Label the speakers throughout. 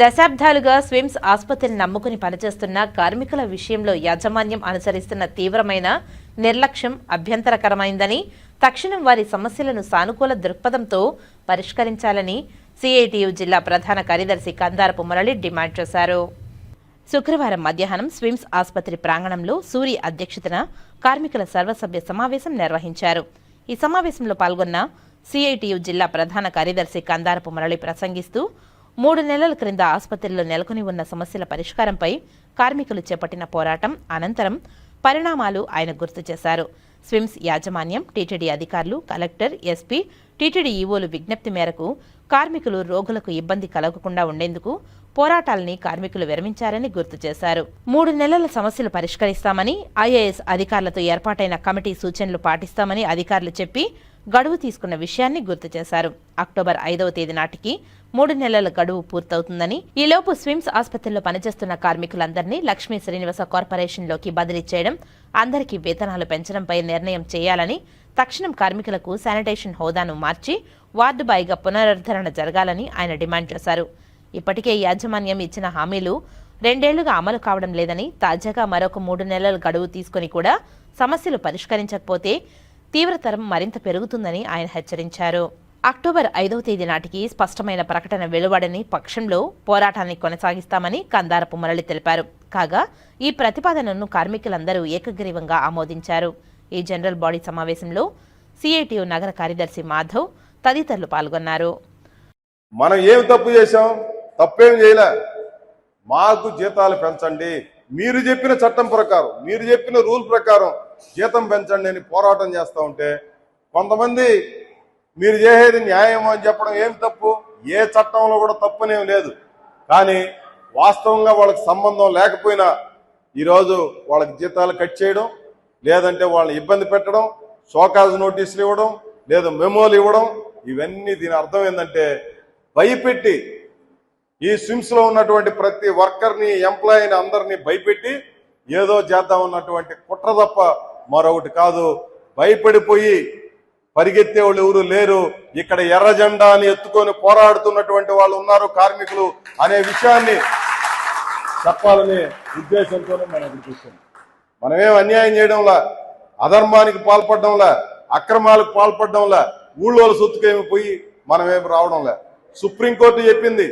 Speaker 1: దశాబ్దాలుగా స్విమ్స్ ఆసుపత్రిని నమ్ముకుని పనిచేస్తున్న కార్మికుల విషయంలో యాజమాన్యం అనుసరిస్తున్న తీవ్రమైన నిర్లక్ష్యం అభ్యంతరకరమైందని తక్షణం వారి సమస్యలను సానుకూల దృక్పథంతో పరిష్కరించాలని సిఐటియు జిల్లా ప్రధాన కార్యదర్శి కందారపు మురళి డిమాండ్ చేశారు. శుక్రవారం మధ్యాహ్నం స్విమ్స్ ఆసుపత్రి ప్రాంగణంలో సూరి అధ్యక్షతన కార్మికుల సర్వసభ్య సమావేశం నిర్వహించారు. ఈ సమావేశంలో పాల్గొన్న సిఐటియు జిల్లా ప్రధాన కార్యదర్శి కందారపు మురళి ప్రసంగిస్తూ మూడు నెలల క్రింద ఆసుపత్రిలో నెలకొని ఉన్న సమస్యల పరిష్కారంపై కార్మికులు చేపట్టిన పోరాటం అనంతరం పరిణామాలు ఆయన గుర్తు చేశారు. స్విమ్స్ యాజమాన్యం టీటీడీ అధికారులు కలెక్టర్ ఎస్పీ టీటీడీ ఈవోలు విజ్ఞప్తి మేరకు కార్మికులు రోగులకు ఇబ్బంది కలగకుండా ఉండేందుకు పోరాటాలని కార్మికులు విరమించారని గుర్తు చేశారు. మూడు నెలల సమస్యలు పరిష్కరిస్తామని ఐఏఎస్ అధికారులతో ఏర్పాటైన కమిటీ సూచనలు పాటిస్తామని అధికారులు చెప్పి గడువు తీసుకున్న విషయాన్ని గుర్తు చేశారు. అక్టోబర్ ఐదవ తేదీ నాటికి మూడు నెలల గడువు పూర్తవుతుందని ఈలోపు స్విమ్స్ ఆసుపత్రిలో పనిచేస్తున్న కార్మికులందరినీ లక్ష్మీ శ్రీనివాస కార్పొరేషన్లోకి బదిలీ చేయడం అందరికీ వేతనాలు పెంచడంపై నిర్ణయం చేయాలని తక్షణం కార్మికులకు శానిటేషన్ హోదాను మార్చి వార్డు బాయ్గా పునరుద్ధరణ జరగాలని ఆయన డిమాండ్ చేశారు. ఇప్పటికే యాజమాన్యం ఇచ్చిన హామీలు రెండేళ్ళుగా అమలు కావడం లేదని తాజాగా మరొక మూడు నెలల గడువు తీసుకుని కూడా సమస్యలు పరిష్కరించకపోతే తీవ్రతరం మరింత పెరుగుతుందని ఆయన హెచ్చరించారు. అక్టోబర్ ఐదవ తేదీ నాటికి స్పష్టమైన ప్రకటన వెలువడని పక్షంలో పోరాటాన్ని కొనసాగిస్తామని కందారపు మురళి తెలిపారు. కాగా ఈ ప్రతిపాదనను కార్మికులందరూ ఏకగ్రీవంగా ఆమోదించారు. ఈ జనరల్ బాడీ సమావేశంలో సిఐటియు నగర కార్యదర్శి మాధవ్ తదితరులు పాల్గొన్నారు.
Speaker 2: మనం ఏం తప్పు చేశాం? తప్పేం చేయలే. మాకు జీతాలు పెంచండి. మీరు చెప్పిన చట్టం ప్రకారం మీరు చెప్పిన రూల్ ప్రకారం జీతం పెంచండి అని పోరాటం చేస్తూ ఉంటే కొంతమంది మీరు చేసేది న్యాయం అని చెప్పడం ఏం తప్పు? ఏ చట్టంలో కూడా తప్పునేం లేదు. కానీ వాస్తవంగా వాళ్ళకి సంబంధం లేకపోయినా ఈరోజు వాళ్ళకి జీతాలు కట్ చేయడం లేదంటే వాళ్ళని ఇబ్బంది పెట్టడం షోకాజ్ నోటీసులు ఇవ్వడం లేదా మెమోలు ఇవ్వడం ఇవన్నీ దీని అర్థం ఏంటంటే భయపెట్టి ఈ స్విమ్స్లో ఉన్నటువంటి ప్రతి వర్కర్ని ఎంప్లాయీని అందరినీ భయపెట్టి ఏదో చేద్దాం ఉన్నటువంటి కుట్ర తప్ప మరొకటి కాదు. భయపడిపోయి పరిగెత్తే వాళ్ళు ఎవరు లేరు. ఇక్కడ ఎర్ర జెండాని ఎత్తుకొని పోరాడుతున్నటువంటి వాళ్ళు ఉన్నారు కార్మికులు అనే విషయాన్ని చెప్పాలనే ఉద్దేశంతోనే మనం ఇక్కడికి మనమేం అన్యాయం చేయడంలా అధర్మానికి పాల్పడడంలా అక్రమాలకు పాల్పడడంలా ఊళ్ళో సొత్తుకేమి పోయి మనమేమి రావడంలే. సుప్రీంకోర్టు చెప్పింది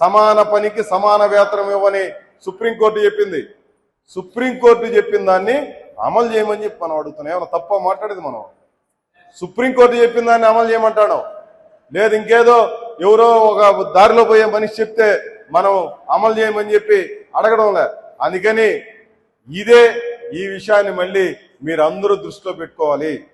Speaker 2: సమాన పనికి సమాన వేతనం ఇవ్వని సుప్రీంకోర్టు చెప్పింది. సుప్రీంకోర్టు చెప్పిన దాన్ని అమలు చేయమని చెప్పి మనం అడుగుతున్నాం. ఏమన్నా తప్ప మాట్లాడేది మనం? సుప్రీంకోర్టు చెప్పిన దాన్ని అమలు చేయమంటాడు లేదు ఇంకేదో ఎవరో ఒక దారిలో పోయే మనిషి చెప్తే మనం అమలు చేయమని చెప్పి అడగడంలే. అందుకని ఇదే ఈ విషయాన్ని మళ్ళీ మీరు అందరూ దృష్టిలో పెట్టుకోవాలి.